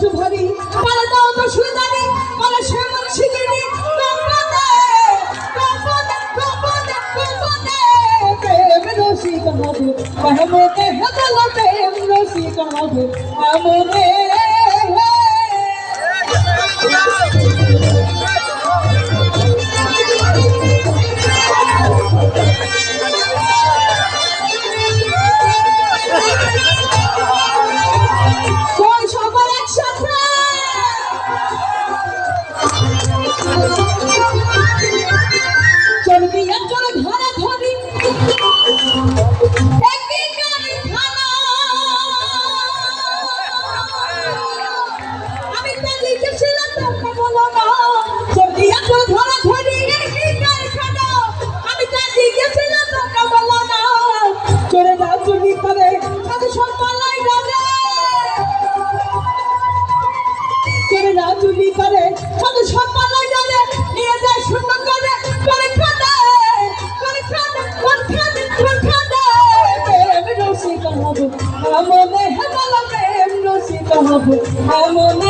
কষ্ট ভরি পালাটাও তো শুয়ে জানি পালা সে মন শিখিনি রসিক হবে মহমদে হেদলতে রসিক হবে মহমদে I'm not oh, oh, oh, oh,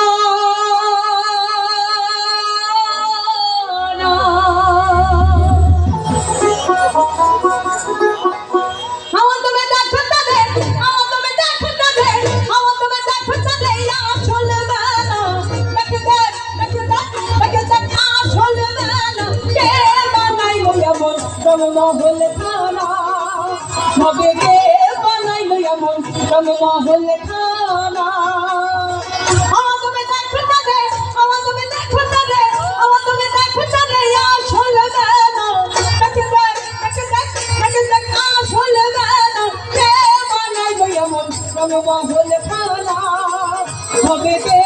দেখ দেখে, দেখ কে বানাইলো এমন রং মহলে খানা? হবে কে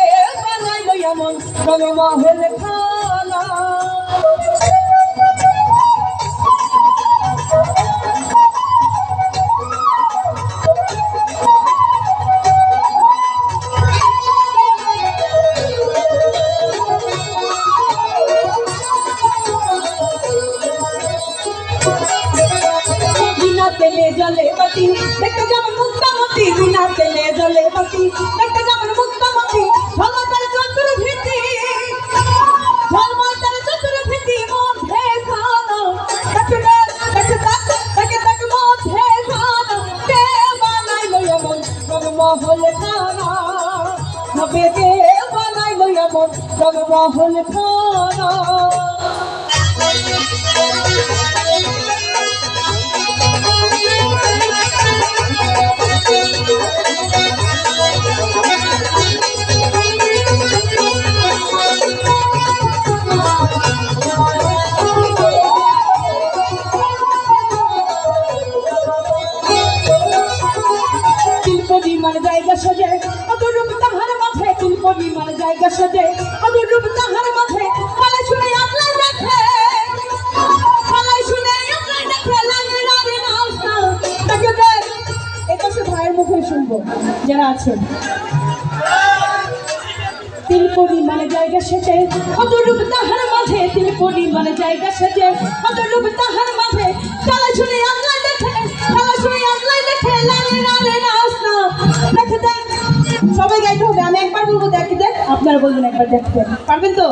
বানাইলো এমন রং মহলে খানা জলে বাতি, দেখতে যেমন মুক্তামতি বিনা তেলে জলে বাতি। দেখতে যেমন মুক্তামতি ভীতি। ভগবান চতুর ভীতি, মধ্যে খানা হবে কে বানাইলো এমন রঙমহল খানা যারা আছেন। তিল পরিমাণে জায়গা সেজে অতরূপ তাহার মাঝে। তিল পরিমাণে জায়গা সেজে অতরূপ তাহার মাঝে। শুনে আল্লাহ দেখে আল্লাহ দেখে লাগে লাগে না দেখে দেখ, সবাই গাইতে হবে, আমি একবার বলব, দেখে, দেখ, আপনারা বলবেন একবার দেখতে পারবেন তো?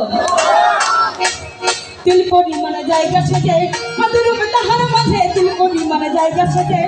তিল পরিমাণে জায়গা সেজে অতরূপ তাহার মাঝে। তিল পরিমাণে জায়গা সেজে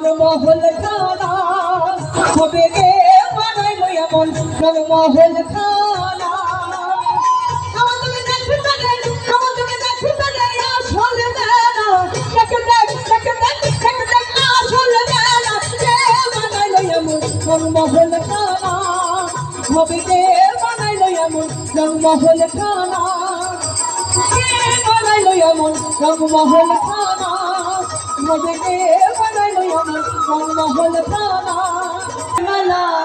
এমন রঙ্গমহল খানা। হবে কে বানাইলো এমন রঙ্গমহল খানা? আমার তুমি দেখতে পারে আমার তুমি দেখতে পারে আসলে বেলা। দেখে দেখ দেখে দেখ, দেখে দেখ আসলে বেলা কে বানাইলো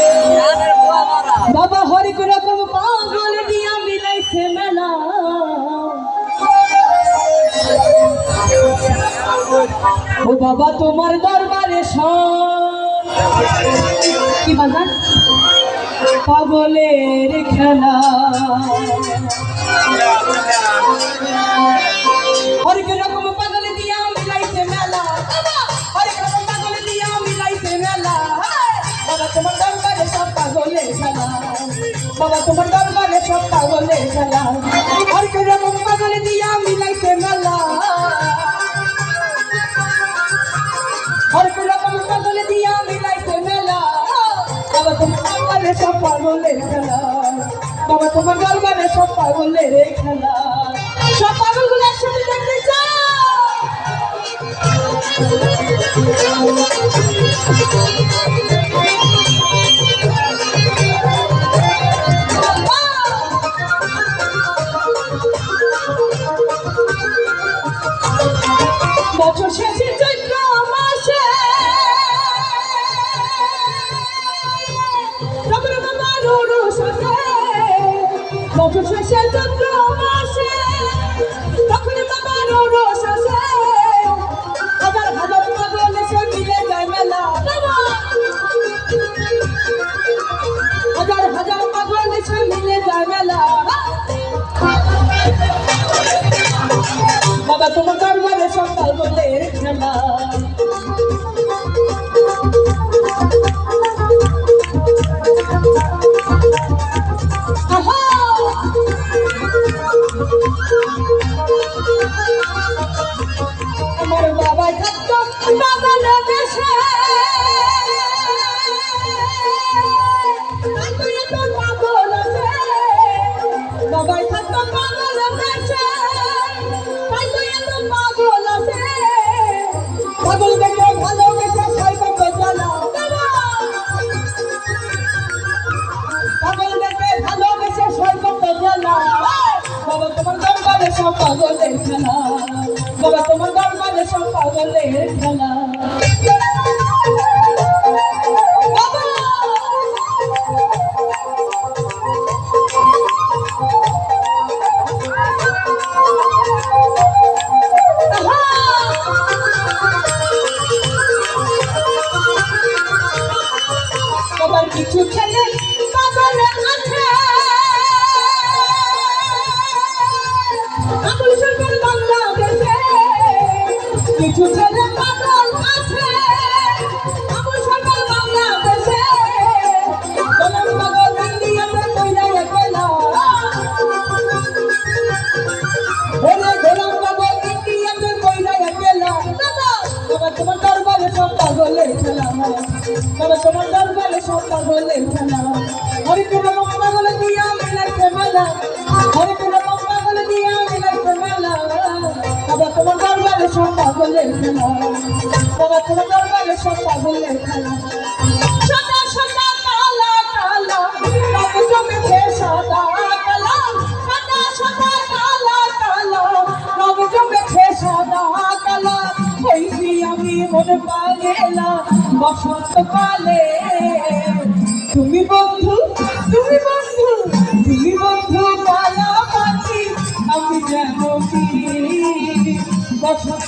এমন রংমহল খানা হবে কে বানাইলো এমন রংমহল খানা কে বানাইলো এমন রংমহল রকম পাগল দিয়া মিলাইছে মেলা। হরেক রকম পাগল দিয়া মিলাইছে মেলা। বাবা, তোমার দরবারে সব পাগলে খেলা। বাবা, তোমার দরবারে সব পাগলে খেলা। হরেক রকম পাগল দিয়া মিলাইছে মেলা। হরেক রকম পাগল দিয়া মিলাইছে মেলা। বাবা, তোমার দরবারে সব পাগলে খেলা। বাবা, তোমার দরবারে সব পাগলে খেলা। সব I'm sorry. সোনা বলে খেলা সোনা সোনা কালা কালা রং জমেছে সাদা কালা সোনা সোনা কালা কালা রং জমেছে সাদা কালা হইছি আমি মন পাগেলা বসন্ত কালে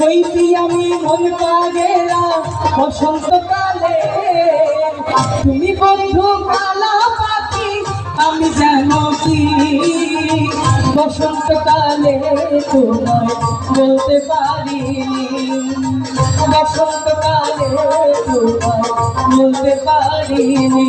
হইতি আমি মন পাগেরা বসন্তকালে। তুমি বন্ধু কালা পাখি আমি জানো কি? বসন্তকালে তোমায় বলতে পারিনি বসন্তকালে তোমায় বলতে পারিনি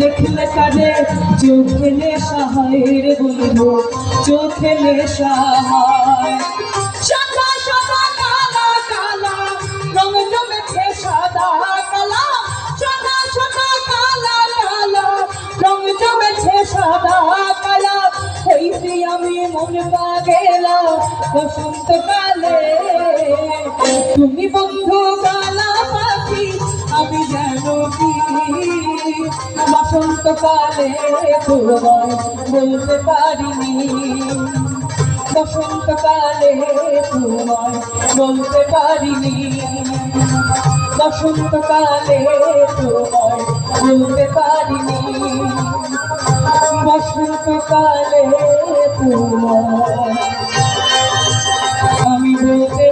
দেখলে কাজে চোখে নেশা বন্ধু, চোখে নেশা হয়। সাদা সাদা, কালা সাদা আমি বসন্তকালে, তুমি বন্ধু বসন্তকালে তোমায় বলতে পারিনি। বসন্তকালে তোমায় বলতে পারিনি। বসন্তকালে তোমায় বলতে পারিনি। বসন্তকালে তোমায় আমি বলতে